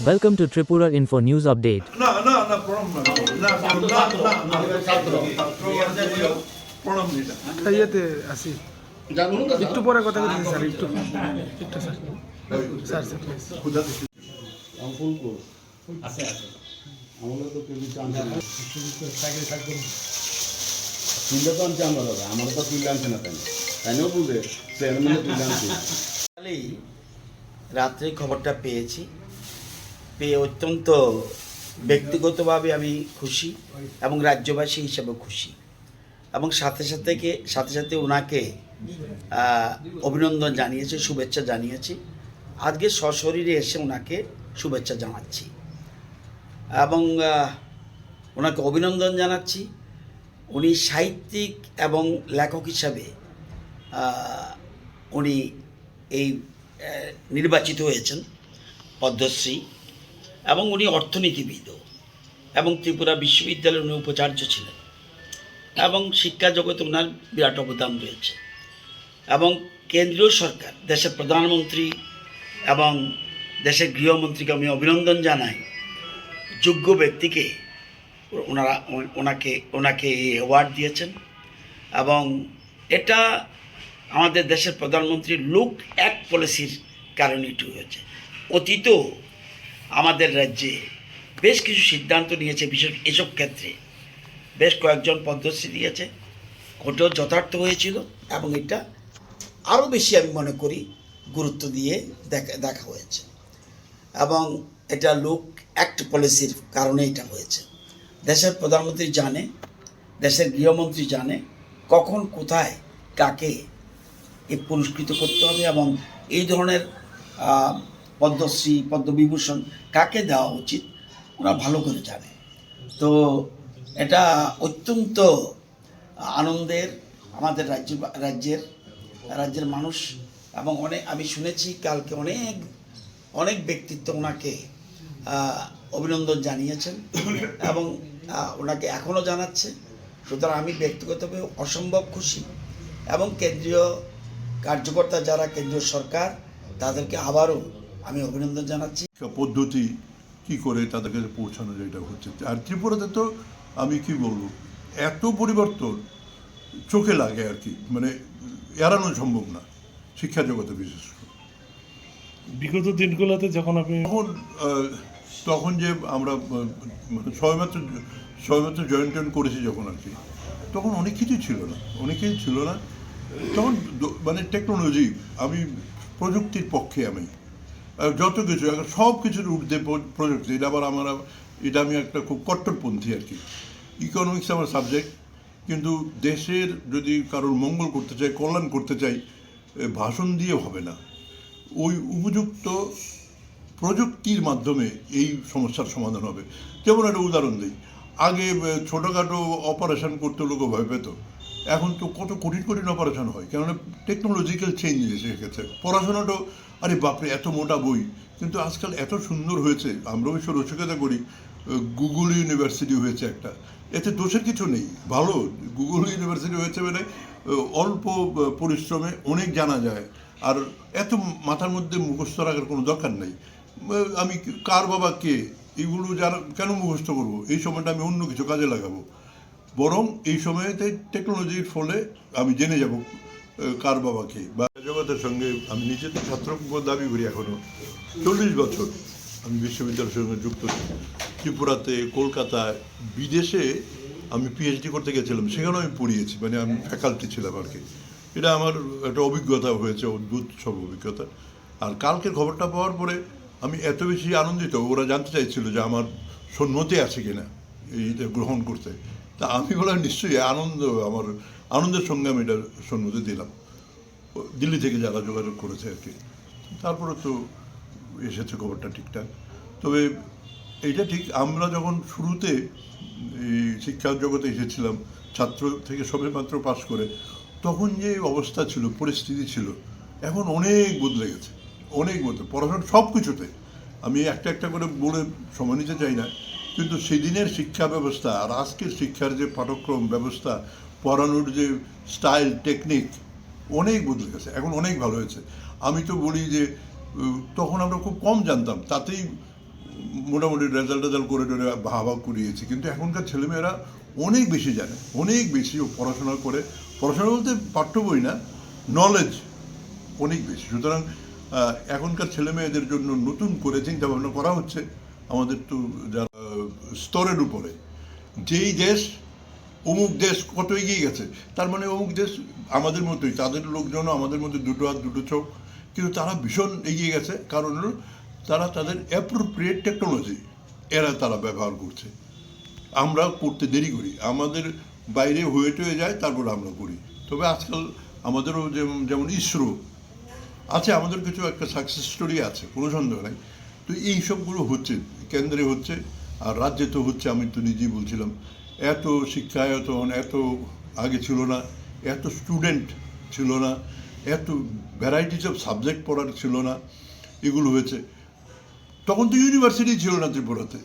Welcome to Tripura Info News Update. না না না না না না না না একটু পরে কথা বলছি স্যার একটু একটু স্যার স্যার স্যার প্লিজ তুলে তো আনছে আমরা দাদা আমার তো তুলে আনছে না তাই তাইও বুঝে চেয়ারম্যানে তুলে আনছে রাত্রে খবরটা পেয়েছি পেয়ে অত্যন্ত ব্যক্তিগতভাবে আমি খুশি এবং রাজ্যবাসী হিসেবে খুশি। এবং সাথে সাথে সাথে সাথে ওনাকে অভিনন্দন জানিয়েছি, শুভেচ্ছা জানিয়েছি। আজকে সশরীরে এসে ওনাকে শুভেচ্ছা জানাচ্ছি। এবং ওনাকে অভিনন্দন জানাচ্ছি। উনি সাহিত্যিক এবং লেখক হিসাবে উনি এই নির্বাচিত হয়েছেন, পদ্মশ্রী। এবং উনি অর্থনীতিবিদও এবং ত্রিপুরা বিশ্ববিদ্যালয়ের উনি উপাচার্য ছিলেন। এবং শিক্ষা জগতে ওনার বিরাট অবদান রয়েছে। এবং কেন্দ্রীয় সরকার, দেশের প্রধানমন্ত্রী এবং দেশের গৃহমন্ত্রীকে আমি অভিনন্দন জানাই। যোগ্য ব্যক্তিকে ওনারা, ওনাকে ওনাকে এই অ্যাওয়ার্ড দিয়েছেন। এবং এটা আমাদের দেশের প্রধানমন্ত্রীর লুক এক পলিসির কারণে এটি হয়েছে। অতীতও আমাদের রাজ্যে বেশ কিছু সিদ্ধান্ত নিয়েছে, বিশেষ এসব ক্ষেত্রে। বেশ কয়েকজন পদ্মশ্রী দিয়েছে ওটাও যথার্থ হয়েছিল এবং এটা আরও বেশি আমি মনে করি গুরুত্ব দিয়ে দেখা দেখা হয়েছে। এবং এটা লুক অ্যাক্ট পলিসির কারণে এটা হয়েছে। দেশের প্রধানমন্ত্রী জানে, দেশের গৃহমন্ত্রী জানে কখন কোথায় কাকে এ পুরস্কৃত করতে হবে এবং এই ধরনের পদ্মশ্রী, পদ্মবিভূষণ কাকে দেওয়া উচিত, ওরা ভালো করে জানে। তো এটা অত্যন্ত আনন্দের আমাদের রাজ্য, রাজ্যের রাজ্যের মানুষ এবং অনেক আমি শুনেছি কালকে অনেক অনেক ব্যক্তিত্ব ওনাকে অভিনন্দন জানিয়েছেন এবং ওনাকে এখনও জানাচ্ছে। সুতরাং আমি ব্যক্তিগতভাবে অসম্ভব খুশি এবং কেন্দ্রীয় কার্যকর্তা যারা কেন্দ্রীয় সরকার, তাদেরকে আবারও আমি অভিনন্দন জানাচ্ছি। পদ্ধতি কি করে তাদের কাছে পৌঁছানো যায় এটা হচ্ছে। আর ত্রিপুরাতে তো আমি কি বলব এত পরিবর্তন চোখে লাগে আর কি মানে এড়ানো সম্ভব না শিক্ষা জগতে বিশেষ করে। বিগত দিনগুলোতে যখন আপনি তখন তখন যে আমরা মানে সবেমাত্র সবেমাত্র জয়েন টয়েন করেছি যখন আর কি তখন অনেক কিছুই ছিল না অনেক কিছু ছিল না। তখন মানে টেকনোলজি আমি প্রযুক্তির পক্ষে আমি যত কিছু, এখন সব কিছুর ঊর্ধ্বে প্রযুক্তি, এটা আবার আমার, এটা আমি একটা খুব কট্টরপন্থী আর কি। ইকোনমিক্স আমার সাবজেক্ট কিন্তু দেশের যদি কারোর মঙ্গল করতে চাই, কল্যাণ করতে চাই ভাষণ দিয়ে হবে না। ওই উপযুক্ত প্রযুক্তির মাধ্যমে এই সমস্যার সমাধান হবে। যেমন একটা উদাহরণ দিই। আগে ছোটোখাটো অপারেশন করতে, লোক ভয় পেত। এখন তো কত কঠিন কঠিন অপারেশন হয়। কেননা টেকনোলজিক্যাল চেঞ্জ এসে গেছে পড়াশোনাটাও আরে বাপরে, এত মোটা বই। কিন্তু আজকাল এত সুন্দর হয়েছে আমরা অবশ্য রসিকতা করি গুগল ইউনিভার্সিটি হয়েছে একটা। এতে দোষের কিছু নেই। ভালো গুগল ইউনিভার্সিটি হয়েছে মানে অল্প পরিশ্রমে অনেক জানা যায়। আর এত মাথার মধ্যে মুখস্থ রাখার কোনো দরকার নেই। আমি কার বাবা কে, এগুলো যারা, কেন মুখস্থ করব? এই সময়টা আমি অন্য কিছু কাজে লাগাবো। বরং এই সময়তে টেকনোলজির ফলে আমি জেনে যাব কার বাবাকে বা জগতের সঙ্গে আমি নিজে তো ছাত্র দাবি করি এখনও চল্লিশ বছর আমি বিশ্ববিদ্যালয়ের সঙ্গে যুক্ত। ত্রিপুরাতে, কলকাতায়, বিদেশে আমি পিএইচডি করতে গেছিলাম, সেখানেও আমি পড়িয়েছি মানে আমি ফ্যাকাল্টি ছিলাম আর কি। এটা আমার একটা অভিজ্ঞতা হয়েছে, অদ্ভুত সব অভিজ্ঞতা। আর কালকের খবরটা পাওয়ার পরে আমি এত বেশি আনন্দিত, ওরা জানতে চাইছিল যে আমার সম্মতি আছে কিনা এইটা গ্রহণ করতে। তা আমি বললাম নিশ্চয়ই আনন্দ, আমার আনন্দের সঙ্গে আমি এটা সম্মতি দিলাম। দিল্লি থেকে যারা যোগাযোগ করেছে আর কি। তারপরে তো এসেছে খবরটা ঠিকঠাক। তবে এইটা ঠিক, আমরা যখন শুরুতে এই শিক্ষা জগতে এসেছিলাম, ছাত্র থেকে সবে মাত্র পাশ করে, তখন যে অবস্থা ছিল, পরিস্থিতি ছিল, এখন অনেক বদলে গেছে। অনেক বদলে, পড়াশোনা সব কিছুতে আমি একটা একটা করে বলে সময় নিতে চাই না। কিন্তু সেদিনের শিক্ষা ব্যবস্থা আর আজকের শিক্ষার যে পাঠ্যক্রম ব্যবস্থা, পড়ানোর যে স্টাইল টেকনিক অনেক বদলে গেছে, এখন অনেক ভালো হয়েছে। আমি তো বলি যে তখন আমরা খুব কম জানতাম, তাতেই মোটামুটি রেজাল্ট রেজাল্ট করে টোরে ভাবা করিয়েছি। কিন্তু এখনকার ছেলেমেয়েরা অনেক বেশি জানে, অনেক বেশি পড়াশোনা করে। পড়াশোনা বলতে পাঠ্য বই না নলেজ অনেক বেশি। সুতরাং এখনকার ছেলেমেয়েদের জন্য নতুন করে চিন্তা ভাবনা করা হচ্ছে। আমাদের তো যারা স্তরের উপরে। যেই দেশ অমুক দেশ কত এগিয়ে গেছে, তার মানে অমুক দেশ আমাদের মতোই, তাদের লোকজনও আমাদের মধ্যে দুটো হাত, দুটো চোখ, কিন্তু তারা ভীষণ এগিয়ে গেছে। কারণ তারা তাদের অ্যাপ্রোপ্রিয়েট টেকনোলজি এরা তারা ব্যবহার করছে। আমরা করতে দেরি করি, আমাদের বাইরে হয়ে টয়ে যায়, তারপর আমরা করি। তবে আজকাল আমাদেরও যেমন যেমন ইসরো আছে, আমাদের কিছু একটা সাকসেস স্টোরি আছে, কোনো সন্দেহ নাই। তো এই সবগুলো হচ্ছে, কেন্দ্রে হচ্ছে। আর রাজ্যে তো হচ্ছে, আমি তো নিজেই বলছিলাম, এত শিক্ষায়তন, এত আগে ছিল না, এত স্টুডেন্ট ছিল না, এত ভ্যারাইটিস অফ সাবজেক্ট পড়ার ছিল না, এগুলো হয়েছে। তখন তো ইউনিভার্সিটি ছিল না ত্রিপুরাতে।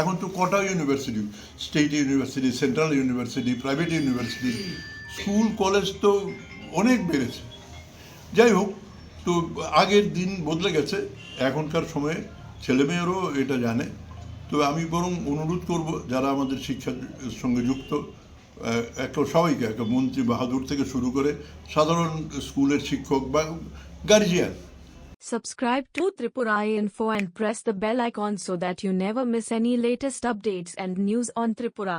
এখন তো কটা university state university central university private university school college তো অনেক বেড়েছে। যাই হোক, তো আগের দিন বদলে গেছে, এখনকার সময়ে ছেলেমেয়েরও এটা জানে। তবে আমি বরং অনুরোধ করব যারা আমাদের শিক্ষার সঙ্গে যুক্ত একটা সবাইকে একটা মন্ত্রী বাহাদুর থেকে শুরু করে সাধারণ স্কুলের শিক্ষক বা guardian Subscribe to Tripura Info and press the bell icon so that you never miss any latest updates and news on Tripura.